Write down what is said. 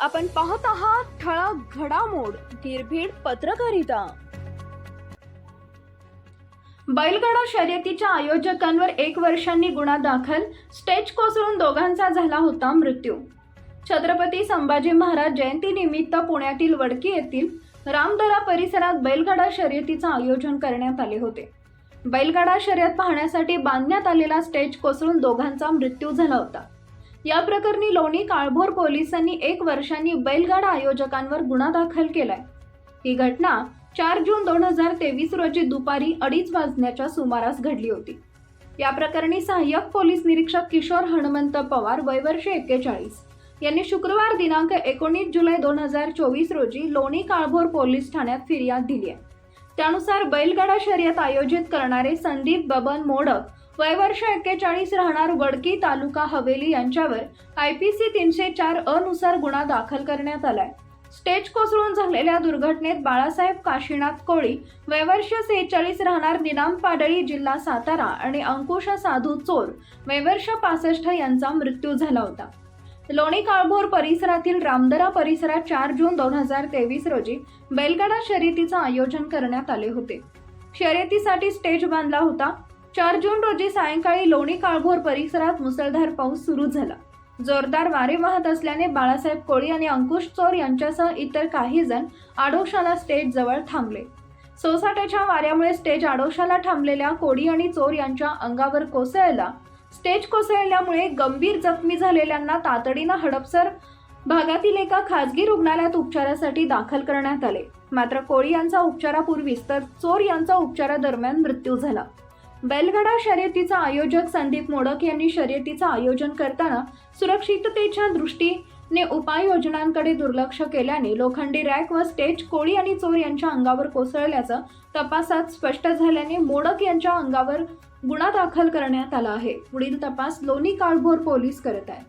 आपण पाहत आहात ठळक घडामोड निर्भीड पत्रकारिता. बैलगाडा शर्यतीच्या आयोजकांवर एक वर्षांनी गुन्हा दाखल स्टेज कोसळून दोघांचा झाला होता मृत्यू. छत्रपती संभाजी महाराज जयंतीनिमित्त पुण्यातील वडकी येथील रामदरा परिसरात बैलगाडा शर्यतीचं आयोजन करण्यात आले होते. बैलगाडा शर्यत पाहण्यासाठी बांधण्यात आलेला स्टेज कोसळून दोघांचा मृत्यू झाला होता. या प्रकरणी लोणी काळभोर पोलिसांनी एक वर्षांनी बैलगाडा आयोजकांवर गुन्हा दाखल केलाय. ही घटना चार जून दोन हजार तेवीस रोजी दुपारी अडीच वाजण्याच्या सुमारास घडली होती. या प्रकरणी सहाय्यक पोलीस निरीक्षक किशोर हनुमंत पवार वयवर्ष एक्केचाळीस यांनी शुक्रवार दिनांक एकोणीस जुलै दोन हजार चोवीस रोजी लोणी काळभोर पोलीस ठाण्यात फिर्याद दिली आहे. त्यानुसार बैलगाडा शर्यत आयोजित करणारे संदीप बबन मोडक वयवर्ष एक्केचाळीस राहणार वडकी तालुका हवेली यांच्यावर आय पी सी तीनशे चार अनुसार गुन्हा दाखल करण्यात आलाय. स्टेज कोसळून झालेल्या दुर्घटनेत बाळासाहेब काशीनाथ कोळी वयवर्ष सेहेचाळीस राहणार निनाम पाडळी जिल्हा सातारा आणि अंकुश साधू चोर वयवर्ष पासष्ट यांचा मृत्यू झाला होता. लोणी काळभोर परिसरातील रामदरा परिसरात चार जून दोन हजार तेवीस रोजी बैलगाडा शर्यतीचं आयोजन करण्यात आले होते. शर्यतीसाठी स्टेज बांधला होता. चार जून रोजी सायंकाळी लोणी काळभोर परिसरात मुसळधार पाऊस सुरू झाला. जोरदार वारे वाहत असल्याने बाळासाहेब कोळी आणि अंकुश चोर यांच्यासह इतर काही जण आडोशाला स्टेज जवळ थांबले. सोसाट्याच्या वाऱ्यामुळे स्टेज आडोशाला थांबलेल्या कोळी आणि चोर यांच्या अंगावर कोसळला. स्टेज कोसळल्यामुळे गंभीर जखमी झालेल्यांना तातडीनं हडपसर भागातील एका खासगी रुग्णालयात उपचारासाठी दाखल करण्यात आले. मात्र कोळी यांचा उपचारापूर्वीच तर चोर यांचा उपचारादरम्यान मृत्यू झाला. बैलगाडा शर्यतीचा आयोजक संदीप मोडक यांनी शर्यतीचं आयोजन करताना सुरक्षिततेच्या दृष्टीने उपाययोजनांकडे दुर्लक्ष केल्याने लोखंडी रॅक व स्टेज कोळी आणि चोर यांच्या अंगावर कोसळल्याचं तपासात स्पष्ट झाल्याने मोडक यांच्या अंगावर गुन्हा दाखल करण्यात आला आहे. पुढील तपास लोणी काळभोर पोलीस करत आहेत.